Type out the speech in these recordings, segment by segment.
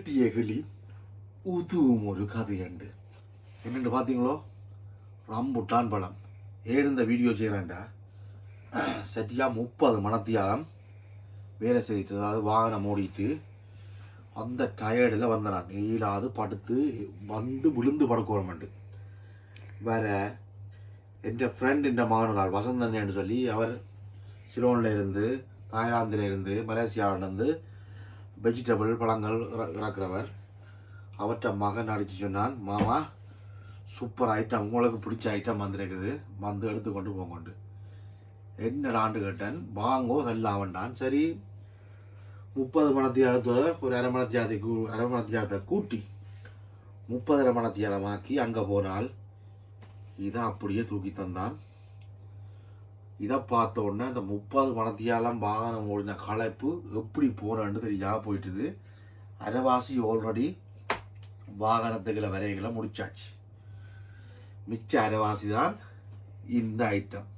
கட்டிய கிளி ஊத்துவும் ஒரு கதையண்டு என்னென்று பார்த்தீங்களோ ரம்புட்டான் பழம் ஏன் இந்த வீடியோ செய்கிறேன்டா சரியாக முப்பது மணத்தியாலம் வேலை செய்துட்டு அதாவது வாகனம் ஓடிட்டு அந்த டயர்டில் வந்தேன் நான் படுத்து வந்து விழுந்து படுக்கோரமண்டு வேற என் ஃப்ரெண்ட் என் மகனால் மகனார் வசந்தன்னு சொல்லி அவர் சிலோனில் இருந்து தாய்லாந்தில் இருந்து மலேசியாவிலேருந்து வெஜிடபிள் பழங்கள் இறக்குறவர். அவற்றை மகன் அடித்து சொன்னான் மாமா சூப்பர் ஐட்டம் உங்களுக்கு பிடிச்ச ஐட்டம் வந்திருக்குது. வந்து எடுத்துக்கொண்டு போங்கொண்டு என்னடாண்டு கேட்டேன். வாங்கோ செல்லாமண்டான் சரி. முப்பது மணத்தியாலத்தோட ஒரு அரை மணத்தியாலத்தை கூ அரை மணத்தியாலத்தை கூட்டி முப்பதரை மணத்தியாலமாக்கி அங்கே போனால் இதை அப்படியே தூக்கி தந்தான். இதை பார்த்த உடனே அந்த முப்பது மணத்தியாலம் வாகனம் ஓடின களைப்பு எப்படி போனன்னு தெரியாம. போயிட்டுது. அரைவாசி ஆல்ரெடி வாகனத்துக்களை வரைகளை முடிச்சாச்சு. மிச்ச அரைவாசி தான் இந்த ஐட்டம்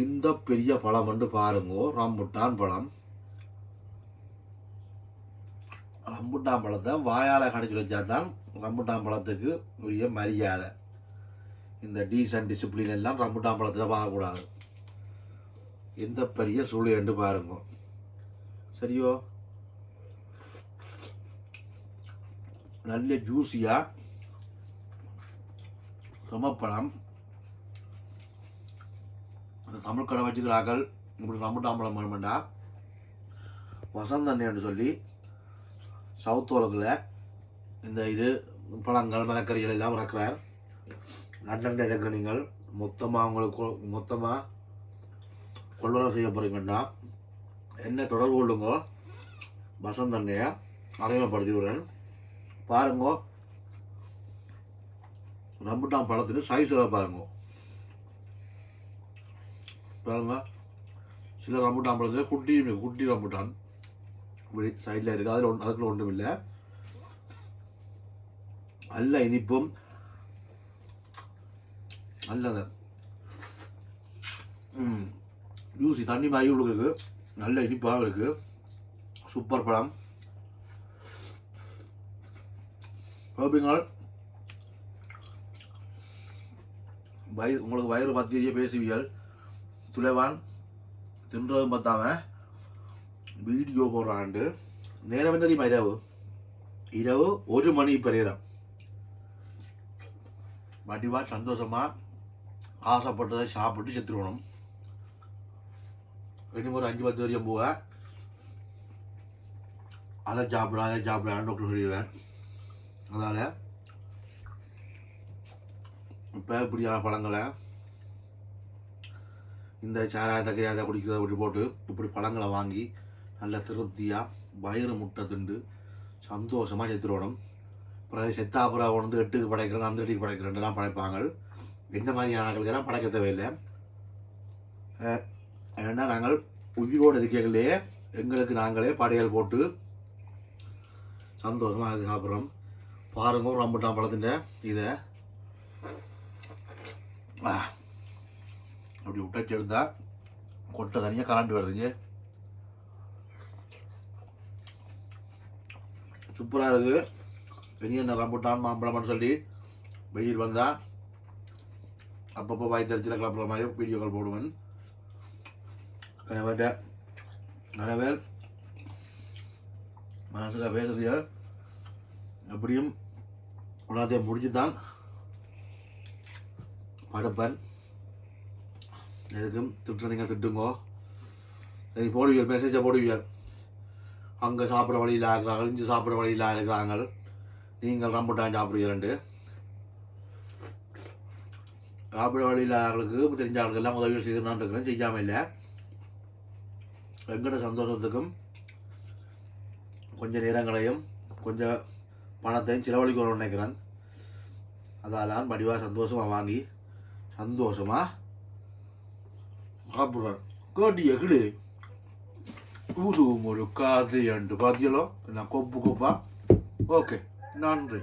இந்த பெரிய பழம் வந்து பாருங்கோ ரம்புட்டான் பழம். ரம்புட்டான் பழத்தை வாயால் கடைச்சி வச்சா தான் ரம்புட்டான் பழத்துக்கு உரிய மரியாதை. இந்த டீசன்ட் டிசிப்ளின் எல்லாம் ரம்புட்டான் பழத்தை வாங்கக்கூடாது. எந்த பெரிய சூழ்நிலை பாருங்க. சரியோ? நல்ல ஜூஸியாக சமப்பழம். அந்த தமிழ் கடை வச்சுக்கிறார்கள். இப்படி ரம்புட்டான் பழம் வேணுமெண்டா வசந்தண்ணன்னு சொல்லி சவுத் உலகில் இந்த இது பழங்கள் மரக்கறிகள் எல்லாம் வளர்க்குறார். லண்டனில் இருக்கிற நீங்கள்? மொத்தமாக உங்களுக்கு மொத்தமாக கொள்வனம் செய்ய போகிறீங்கன்னா என்ன தொடர்பு கொள்ளுங்கோ? வசந்த் அண்ணையை அறிமுகப்படுத்திவிடுறேன் பாருங்கோ. பாருங்க ரம்புட்டான் பழத்துக்கு சைஸில் பாருங்க. பாருங்க. சில ரம்புட்டான் பழத்தில் குட்டி குட்டி ரம்புட்டான். இப்படி சைடில் இருக்குது அதில் ஒன்று அதுக்குள்ள ஒன்றும் இல்லை. நல்ல இனிப்பும் நல்லது. ஜூசி தண்ணி மாதிரி இருக்கு. நல்ல இனிப்பாகவும் இருக்குது சூப்பர் பழம். பார்ப்பீங்கள் வயிறு உங்களுக்கு வயிறு பத்திரியே பேசுவியல் துளைவான் தின்றதும் பார்த்தாம வீடியோ போடுறாண்டு நேரம் என்ன தெரியுமா இரவு? இரவு ஒரு மணி இப்போ நேரம். வடிவா ஆசைப்பட்டதை சாப்பிட்டு செத்துருவணும். ரெண்டு ஒரு அஞ்சு பத்து வரைக்கும் போவ அதை சாப்பிட அதை சாப்பிடான்னு டாக்டர் சொல்லிடுவேன் அதனால் இப்போ இப்படியான பழங்களை இந்த சாராயத்தை கிராயத்தை குடிக்கிறத அப்படி போட்டு இப்படி பழங்களை வாங்கி நல்ல திருப்தியாக வயிறு முட்டை திண்டு சந்தோஷமாக செத்துருவணும். பிறகு செத்தாப்புறா வந்து எட்டுக்கு படைக்கிறேன் அந்த எட்டுக்கு படைக்கிறேன்லாம் படைப்பாங்க என்ன மாதிரியான ஆக்களுக்கெல்லாம் படைக்க தேவையில்லை. ஏன்னா நாங்கள் உயிரோடு இருக்கைகளே எங்களுக்கு நாங்களே படையல் போட்டு சந்தோஷமாக சாப்பிட்றோம். பாருங்க ரம்புட்டான் பழத்தின் இதை. அப்படி விட்டச்சிருந்தா கொட்டை தனியாக கலண்டு வருதுங்க. சூப்பராக இருக்குது பெரிய என்ன ரம்புட்டான் மாம்பழம்னு சொல்லி வெயில் வந்தால் அப்பப்போ வாய் தெரிச்சில் கிளப்புற மாதிரி வீடியோக்கள் போடுவேன். கணவர்கிட்ட பேர் மனசில் பேசுறிய? எப்படியும் உலகத்தையும் முடிச்சு தான் படுப்பன். எதுக்கும் திட்டுறீங்க திட்டுங்கோ. இது போடுவீர்கள் மெசேஜை போடுவீர்கள் அங்கே சாப்பிட வழியில் இருக்கிறாங்க இங்கே சாப்பிட வழியில் இருக்கிறாங்க. நீங்கள் ரம்புட்டான் ரெண்டு. சாப்பிட வழியில் ஆளுக்கு தெரிஞ்ச ஆளுக்கு எல்லாம் உதவி செய்யணும்னு இருக்கிறேன் செய்யாமல் இல்லை. எங்கட சந்தோஷத்துக்கும் கொஞ்சம் நேரங்களையும் கொஞ்சம் பணத்தையும் செலவழிக்கணும்னு நினைக்கிறேன். அதால் வடிவாக சந்தோஷமாக வாங்கி சந்தோஷமாக சாப்பிட்றேன். கேட்டு எகிடு புது ஒரு காது என்று பார்த்தீங்களோ நான் கொப்பு கொப்பா? ஓகே நன்றி.